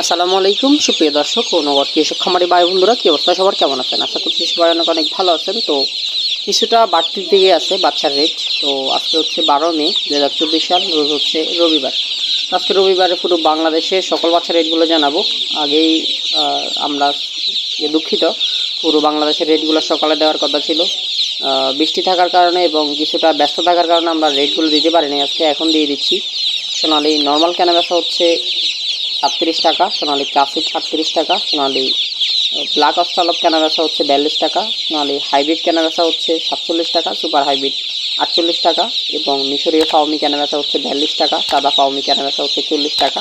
আসসালামু আলাইকুম, সুপ্রিয় দর্শক ও নগর কৃষক খামারি ভাই বন্ধুরা, কি অবস্থা? সবার কেমন আছেন? আশা করছি সবাই অনেক অনেক ভালো আছেন। তো কিছুটা বাড়তির দিকে আছে বাচ্চার রেট তো আজকে হচ্ছে বারো মে দু হাজার চব্বিশ সাল, রোজ হচ্ছে রবিবার। আজকে রবিবারে পুরো বাংলাদেশে সকল বাচ্চার রেটগুলো জানাব। আগেই আমরা দুঃখিত। পুরো বাংলাদেশের রেটগুলো সকালে দেওয়ার কথা ছিল। বৃষ্টি থাকার কারণে এবং কিছুটা ব্যস্ত থাকার কারণে আমরা রেটগুলো দিতে পারিনি আজকে। এখন দিয়ে দিচ্ছি। সোনালি নর্মাল কেনা বেচা হচ্ছে সাতত্রিশ টাকা, সোনালি ক্লাসিক আটত্রিশ টাকা, সোনালি ব্ল্যাক অস্ট্রালপ কেনা বেচা হচ্ছে বিয়াল্লিশ টাকা, সোনালি হাইব্রিড কেনা বেচা হচ্ছে সাতচল্লিশ টাকা, সুপার হাইব্রিড আটচল্লিশ টাকা এবং মিশরীয় ফাউমি কেনা বেচা হচ্ছে বিয়াল্লিশ টাকা, সাদা ফাউমি কেনা বেচা হচ্ছে চল্লিশ টাকা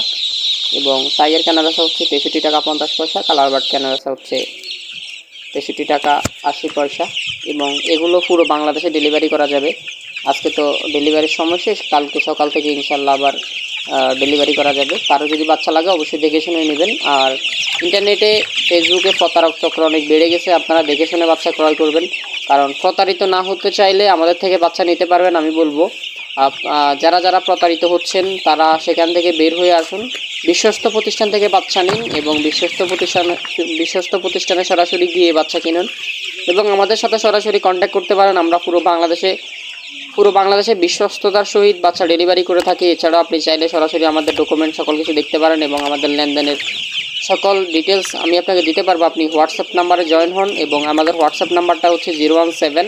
এবং টাইগার কেনা বেচা হচ্ছে তেষট্টি টাকা পঞ্চাশ পয়সা, কালার বার্ড কেনা বেচা হচ্ছে তেষট্টি টাকা আশি পয়সা এবং এগুলো পুরো বাংলাদেশে ডেলিভারি করা যাবে। আজকে তো ডেলিভারির সময় শেষ, কালকে সকাল থেকে ইনশাল্লাহ আবার ডেলিভারি করা যাবে। কারও যদি বাচ্চা লাগে, অবশ্যই দেখে শুনে নেবেন। আর ইন্টারনেটে ফেসবুকে প্রতারক চক্র অনেক বেড়ে গেছে। আপনারা দেখে শুনে বাচ্চা ক্রয় করবেন। কারণ প্রতারিত না হতে চাইলে আমাদের থেকে বাচ্চা নিতে পারবেন, আমি বলব। যারা যারা প্রতারিত হচ্ছেন, তারা সেখান থেকে বের হয়ে আসুন। বিশ্বস্ত প্রতিষ্ঠান থেকে বাচ্চা নিন এবং বিশ্বস্ত প্রতিষ্ঠান, বিশ্বস্ত প্রতিষ্ঠানে সরাসরি গিয়ে বাচ্চা কিনুন। এবং আমাদের সাথে সরাসরি কন্ট্যাক্ট করতে পারেন। আমরা পুরো বাংলাদেশে পুরো বাংলাদেশে বিশ্বস্ততার সহিত বাচ্চা ডেলিভারি করে থাকি। এছাড়াও আপনি চাইলে সরাসরি আমাদের ডকুমেন্ট সকল কিছু দেখতে পারেন এবং আমাদের লেনদেনের সকল ডিটেলস আমি আপনাকে দিতে পারব। আপনি হোয়াটসঅ্যাপ নাম্বারে জয়েন হন এবং আমাদের হোয়াটসঅ্যাপ নাম্বারটা হচ্ছে জিরো ওয়ান সেভেন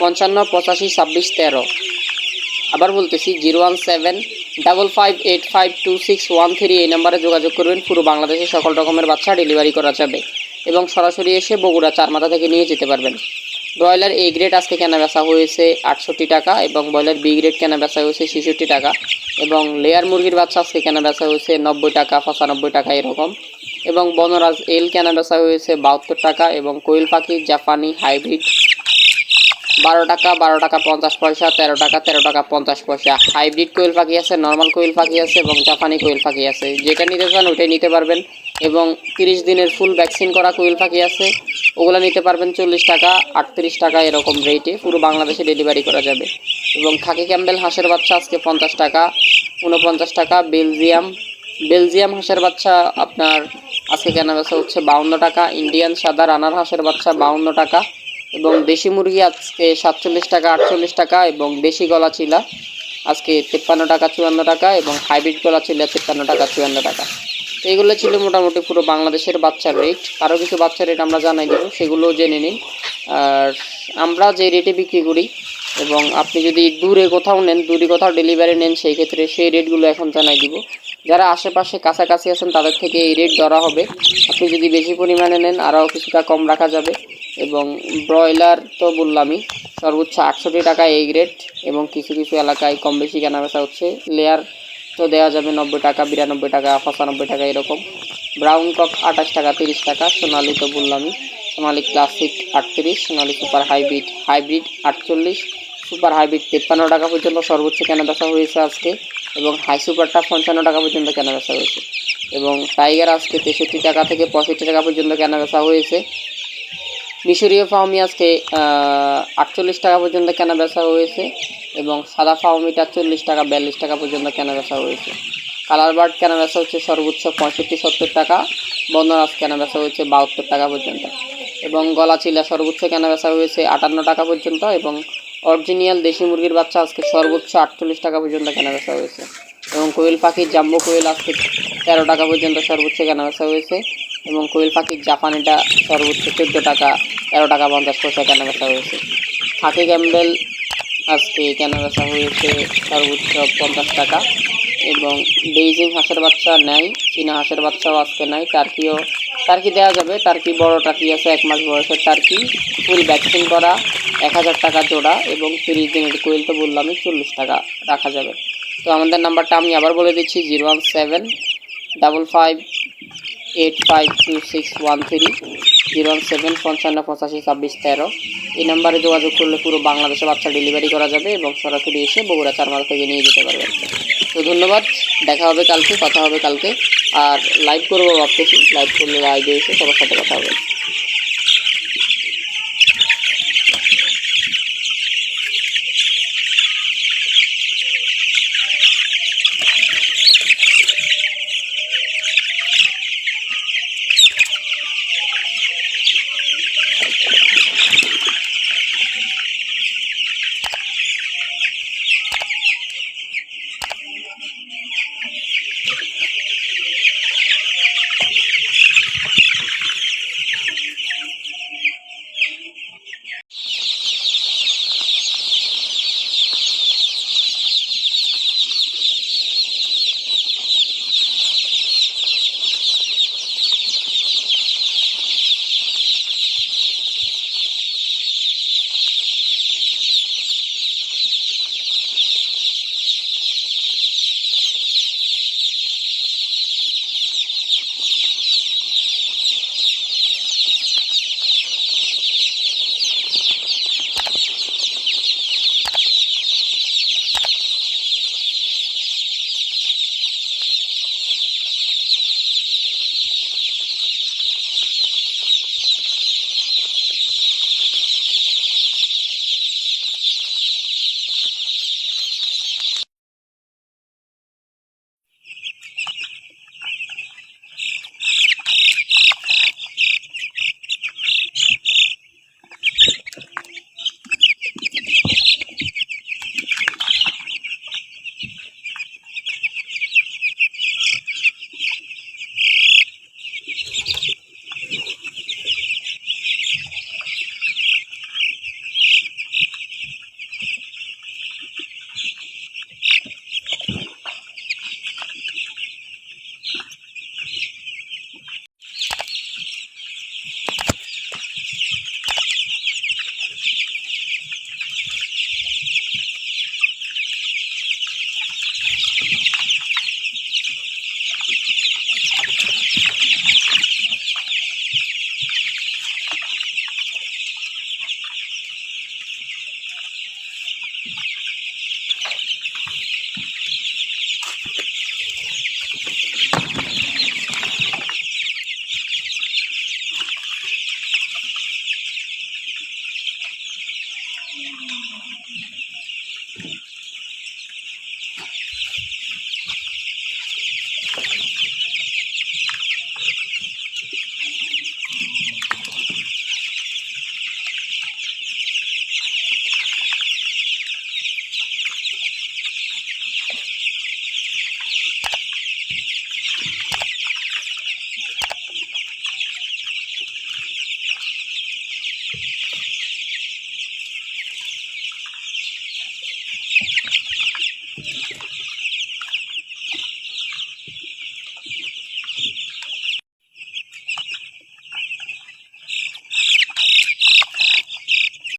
পঞ্চান্ন, পঁচাশি, ছাব্বিশ, তেরো। আবার বলতেছি zero one seven double five eight five two six one three এই নাম্বারে যোগাযোগ করবেন। পুরো বাংলাদেশে সকল রকমের বাচ্চা ডেলিভারি করা যাবে এবং সরাসরি এসে বগুড়া চারমাথা থেকে নিয়ে যেতে পারবেন। ব্রয়লার এ গ্রেড আজকে কেনা বেচা হয়েছে আটষট্টি টাকা এবং ব্রয়লার বি গ্রেড কেনা বেচা হয়েছে ছেষট্টি টাকা এবং লেয়ার মুরগির বাচ্চা আজকে কেনা বেচা হয়েছে নব্বই টাকা, পঁচানব্বই টাকা এরকম এবং বনরাজ এল কেনা বেচা হয়েছে বাহাত্তর টাকা এবং কোয়েল পাখি জাপানি হাইব্রিড বারো টাকা বারো টাকা পঞ্চাশ পয়সা, তেরো টাকা তেরো টাকা পঞ্চাশ পয়সা। হাইব্রিড কোয়েল পাখি আছে, নর্মাল কোয়েল পাখি আছে এবং জাপানি কোয়েল পাখি আছে। যেটা নিতে চান ওইটাই নিতে পারবেন এবং তিরিশ দিনের ফুল ভ্যাকসিন করা কোয়েল পাখি আছে, ওগুলো নিতে পারবেন চল্লিশ টাকা, আটত্রিশ টাকা এরকম রেটে পুরো বাংলাদেশে ডেলিভারি করা যাবে। এবং খাকি ক্যাম্বেল হাঁসের বাচ্চা আজকে পঞ্চাশ টাকা উনপঞ্চাশ টাকা, বেলজিয়াম। বেলজিয়াম হাঁসের বাচ্চা আপনার আজকে কেনা বেচা হচ্ছে বাউন্ন টাকা, ইন্ডিয়ান সাদা রানার হাঁসের বাচ্চা বাউন্ন টাকা। এবং দেশি মুরগি আজকে সাতচল্লিশ টাকা, আটচল্লিশ টাকা এবং দেশি গলা চিলা আজকে তিপ্পান্ন টাকা, চুয়ান্ন টাকা এবং হাইব্রিড গলা চিলা তিপ্পান্ন টাকা, চুয়ান্ন টাকা। তো এগুলো ছিল মোটামুটি পুরো বাংলাদেশের বাচ্চার রেট আরও কিছু বাচ্চার রেট আমরা জানাই দেবো, সেগুলোও জেনে নিন। আর আমরা যে রেটে বিক্রি করি এবং আপনি যদি দূরে কোথাও নেন, দূরে কোথাও ডেলিভারি নেন, সেই ক্ষেত্রে সেই রেটগুলো এখন জানাই দিব। যারা আশেপাশে কাছাকাছি আছেন, তাদের থেকে এই রেট ধরা হবে। আপনি যদি বেশি পরিমাণে নেন, আরও কিছুটা কম রাখা যাবে। এবং ব্রয়লার তো বললামই, সর্বোচ্চ আটষট্টি টাকা এই গ্রেড এবং কিছু কিছু এলাকায় কম বেশি কেনা বেচা হচ্ছে। লেয়ার তো দেওয়া যাবে নব্বই টাকা, বিরানব্বই টাকা, পঁচানব্বই টাকা এরকম। ব্রাউন কক আঠাশ টাকা, তিরিশ টাকা, সোনালি তো বললামই। সোনালি ক্লাসিক আটত্রিশ, সোনালি সুপার হাইব্রিড হাইব্রিড আটচল্লিশ সুপার হাইব্রিড তেপ্পান্ন টাকা পর্যন্ত সর্বোচ্চ কেনা বেচা হয়েছে আজকে এবং হাই সুপারটা পঞ্চান্ন টাকা পর্যন্ত কেনা বেচা হয়েছে এবং টাইগার আজকে তেষট্টি টাকা থেকে পঁয়ষট্টি টাকা পর্যন্ত কেনা বেচা হয়েছে। মিশরীয় ফাউমি আজকে আটচল্লিশ টাকা পর্যন্ত কেনা বেচা হয়েছে এবং সাদা ফাউমিটা চল্লিশ টাকা, বিয়াল্লিশ টাকা পর্যন্ত কেনা বেচা হয়েছে। কালার বার্ড কেনা বেচা হচ্ছে সর্বোচ্চ পঁয়ষট্টি, সত্তর টাকা বন্দরাজ কেনা বেচা হয়েছে বাহাত্তর টাকা পর্যন্ত এবং গলা চিলা সর্বোচ্চ কেনা বেচা হয়েছে আটান্ন টাকা পর্যন্ত এবং অরিজিনাল দেশি মুরগির বাচ্চা আজকে সর্বোচ্চ আটচল্লিশ টাকা পর্যন্ত কেনা বেচা হয়েছে। এবং কোয়েল পাখির জাম্বো কোয়েল আজকে তেরো টাকা পর্যন্ত সর্বোচ্চ কেনা বেচা হয়েছে। এবং কোয়েল পাখির জাপানিটা সর্বোচ্চ চোদ্দ টাকা, তেরো টাকা পঞ্চাশ পয়সা কেনা বেচা হয়েছে। খাকি ক্যাম্বেল আজকে কেনা বেচা হয়েছে সর্বোচ্চ পঞ্চাশ টাকা। এবং বেইজিং হাঁসের বাচ্চা নেয় চীনা হাঁসের বাচ্চাও আজকে নেয় টার্কিও টার্কি দেওয়া যাবে। টার্কি বড় টার্কি আছে? এক মাস বয়সের টার্কি। ফুল ভ্যাকসিন করা, এক হাজার টাকা জোড়া এবং তিরিশ দিনের কোয়েল তো বললামই চল্লিশ টাকা রাখা যাবে। তো আমাদের নাম্বারটা আমি আবার বলে দিচ্ছি, zero one seven double five eight five two six one three, zero one seven পঞ্চান্ন পঁচাশি ছাব্বিশ তেরো। এই নাম্বারে যোগাযোগ করলে পুরো বাংলাদেশে বাচ্চা ডেলিভারি করা যাবে এবং সরাসরি এসে বগুড়া চারমাল থেকে নিয়ে যেতে পারবেন। তো ধন্যবাদ, দেখা হবে কালকে, কথা হবে কালকে। আর লাইভ করব ভাবতেছি। লাইভ করলে লাইভে এসে সবার সাথে কথা হবে। Thank you.